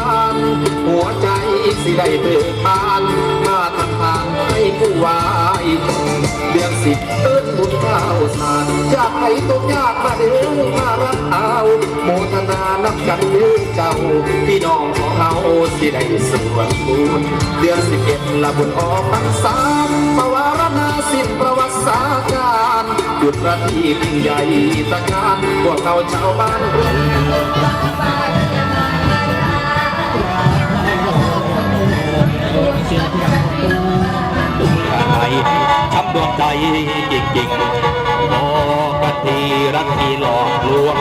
านหัวใจสิได้เบิกบานมาทำทางให้ผู้วายเดือนสิบเอิ้นบุญข้าวสารจากไผตกยากมาเด้อมารับเอาโมทนานับกันเด้อเจ้า พี่น้องของเราสิได้สวดบุญเดือนสิบเอ็ดละบุญออกพรรษาปวารณาสิ้นประวัติศาสตร์การจุดประทีปใหญ่ตะการพวกเราชาวบ้าน ดวงใจจริงๆบอกกันทีรักที่หลอกลวง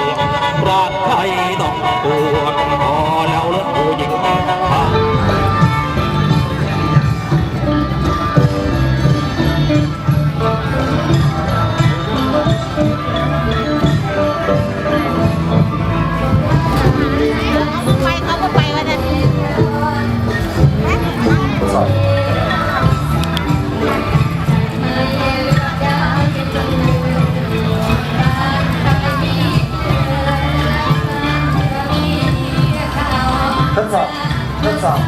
รักใครต้องปวงพอแล้ว ทดสอบทดสอบ